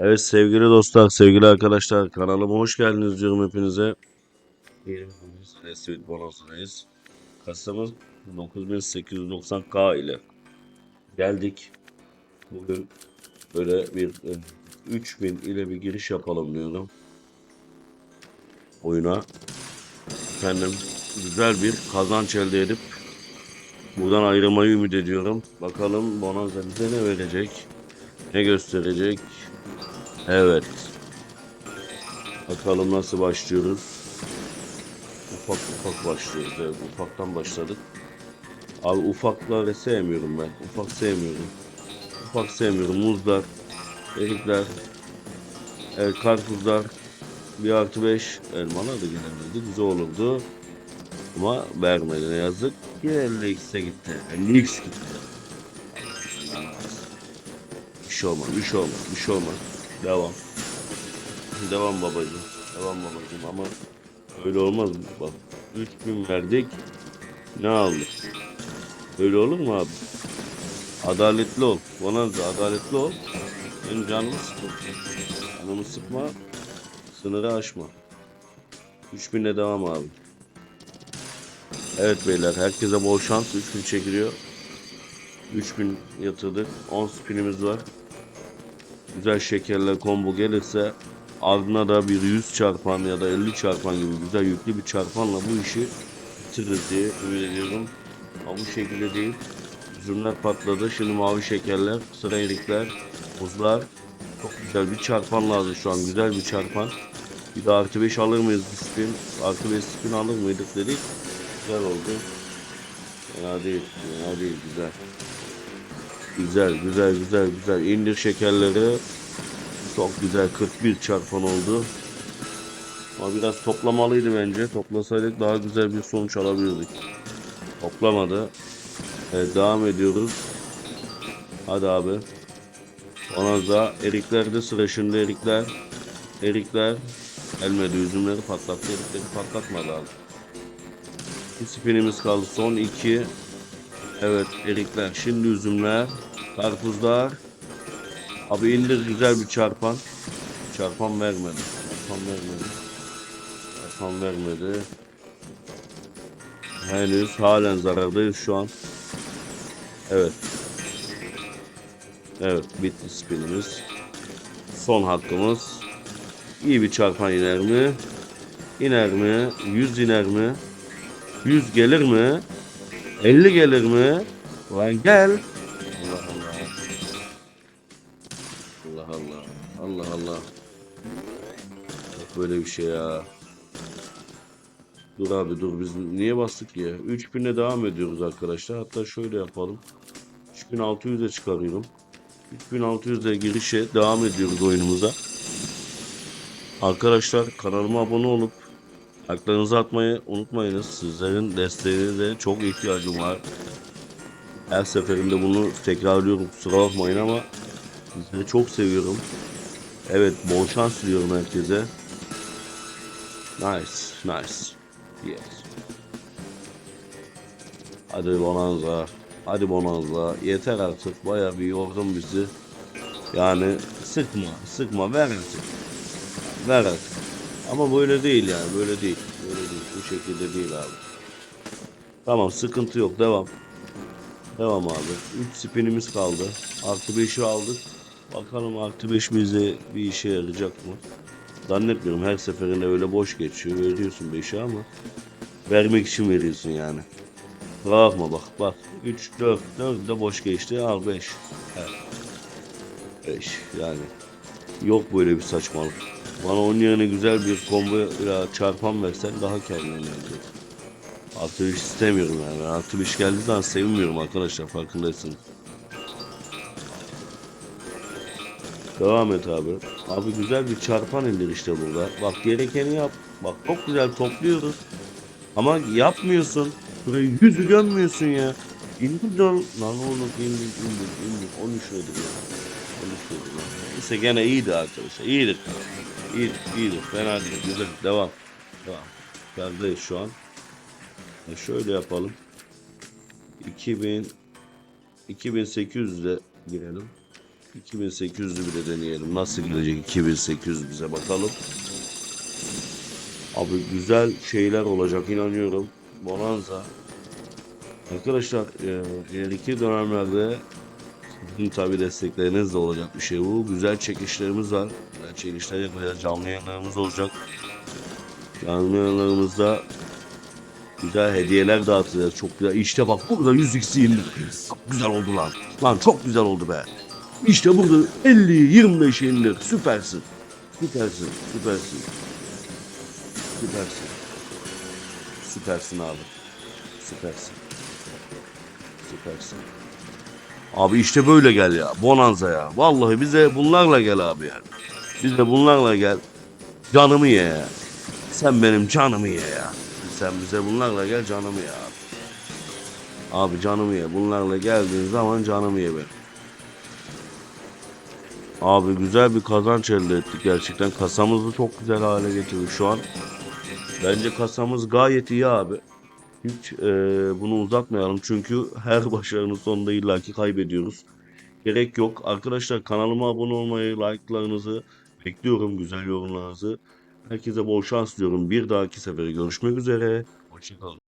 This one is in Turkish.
Evet sevgili dostlar, sevgili arkadaşlar kanalıma hoş geldiniz diyorum hepinize. Sweet Bonus'undayız. Kasamız 9890K ile geldik. Bugün böyle bir e, 3000 ile bir giriş yapalım diyorum. Oyuna. Efendim güzel bir kazanç elde edip buradan ayrılmayı ümit ediyorum. Bakalım Bonanza bize ne verecek? Ne gösterecek? Evet. Bakalım nasıl başlıyoruz. Ufak ufak başlıyoruz. Evet, ufaktan başladık. Abi ufakları sevmiyorum ben. Ufak sevmiyorum. Ufak sevmiyorum. Muzlar, erikler, evet, karpuzlar, bir artı beş elmalar da gelemedi. Güzel olurdu. Ama vermedi ne yazık. Yine X'e gitti. Yani X gitti. Bir şey olmaz, bir şey olmaz, bir şey olmaz. Devam. Devam babacığım. Devam babacığım ama öyle olmaz mı? Bak 3000 verdik. Ne aldık? Öyle olur mu abi? Adaletli ol. Bana da adaletli ol. Benim canımı sıkma. Canımı sıkma. Sınırı aşma. 3000'le devam abi. Evet beyler herkese bol şans. 3000 çekiliyor. 3000 yatırdık. 10 spinimiz var güzel şekerle combo gelirse ardına da bir 100 çarpan ya da 50 çarpan gibi güzel yüklü bir çarpanla bu işi bitiririz diye ümit ediyorum. Ama bu şekilde değil. Üzümler patladı. Şimdi mavi şekerler, sıra erikler, buzlar. Çok güzel bir çarpan lazım şu an. Güzel bir çarpan. Bir de artı 5 alır mıyız bir spin? Artı 5 spin alır mıydık dedik. Güzel oldu. Fena değil. Fena değil. Güzel. Güzel güzel güzel güzel. İndir şekerleri. Çok güzel 41 çarpan oldu. Ama biraz toplamalıydı bence. Toplasaydık daha güzel bir sonuç alabilirdik. Toplamadı. Evet, devam ediyoruz. Hadi abi. Ona da eriklerde sıra şimdi erikler. Erikler. Elmedi üzümleri patlattı. Erikleri patlatmadı abi. Bir spinimiz kaldı. Son iki. Evet erikler. Şimdi üzümler. Karpuzlar. Abi indir güzel bir çarpan. Çarpan vermedi. Çarpan vermedi. Çarpan vermedi. Henüz halen zarardayız şu an. Evet. Evet bitti spinimiz. Son hakkımız. İyi bir çarpan iner mi? İner mi? 100 iner mi? 100 gelir mi? 50 gelir mi? Lan gel. Allah Allah. Allah Allah. Yok böyle bir şey ya. Dur abi dur biz niye bastık ya? 3000'e devam ediyoruz arkadaşlar. Hatta şöyle yapalım. 3600'e çıkarıyorum. 3600'e girişe devam ediyoruz oyunumuza. Arkadaşlar kanalıma abone olup Haklarınızı atmayı unutmayınız. Sizlerin desteğine de çok ihtiyacım var. Her seferinde bunu tekrarlıyorum. Kusura bakmayın ama sizleri çok seviyorum. Evet, bol şans diliyorum herkese. Nice, nice. Yes. Hadi Bonanza. Hadi Bonanza. Yeter artık. Bayağı bir yordun bizi. Yani sıkma, sıkma. Ver artık. Ver artık. Ama böyle değil yani böyle değil. Böyle değil. Bu şekilde değil abi. Tamam sıkıntı yok devam. Devam abi. 3 spinimiz kaldı. Artı 5'i aldık. Bakalım artı 5 bize bir işe yarayacak mı? Zannetmiyorum her seferinde öyle boş geçiyor. Veriyorsun 5'i ama vermek için veriyorsun yani. Bakma bak bak. 3, 4, 4 de boş geçti. Al 5. Evet. 5 yani. Yok böyle bir saçmalık. Bana onun yerine güzel bir combo ya çarpan versen daha karlı olacak. Artı bir istemiyorum yani. Artı bir geldiği zaman sevinmiyorum arkadaşlar farkındaysınız. Devam et abi. Abi güzel bir çarpan indir işte burada. Bak gerekeni yap. Bak çok güzel topluyoruz. Ama yapmıyorsun. Burayı yüzü gömmüyorsun ya. İndir lan. Lan oğlum indir indir indir. 13 nedir ya? 13 nedir ya? Neyse gene iyiydi arkadaşlar. İyidir. İyi, iyidir. Fena değil. Güzel. Devam. Devam. Kardayız şu an. E şöyle yapalım. 2000 2800'de girelim. 2800'lü bile deneyelim. Nasıl gelecek 2800 bize bakalım. Abi güzel şeyler olacak inanıyorum. Bonanza. Arkadaşlar e, ileriki dönemlerde tabi destekleriniz de olacak bir şey bu. Güzel çekişlerimiz var. Güzel çekişler yapacağız. Canlı yayınlarımız olacak. Canlı yayınlarımızda güzel hediyeler dağıtacağız. Çok güzel. İşte bak burada 100x indir. Çok güzel oldu lan. Lan çok güzel oldu be. İşte burada 50 25 indir. Süpersin. Süpersin. Süpersin. Süpersin. Süpersin abi. Süpersin. Süpersin. Abi işte böyle gel ya. Bonanza ya. Vallahi bize bunlarla gel abi yani. Bize bunlarla gel. Canımı ye ya. Sen benim canımı ye ya. Sen bize bunlarla gel canımı ye abi. Abi canımı ye. Bunlarla geldiğin zaman canımı ye benim. Abi güzel bir kazanç elde ettik gerçekten. Kasamızı çok güzel hale getirdik şu an. Bence kasamız gayet iyi abi. Hiç eee, bunu uzatmayalım çünkü her başarının sonunda illaki kaybediyoruz. Gerek yok. Arkadaşlar kanalıma abone olmayı, like'larınızı bekliyorum, güzel yorumlarınızı. Herkese bol şans diliyorum. Bir dahaki sefere görüşmek üzere. Hoşçakalın.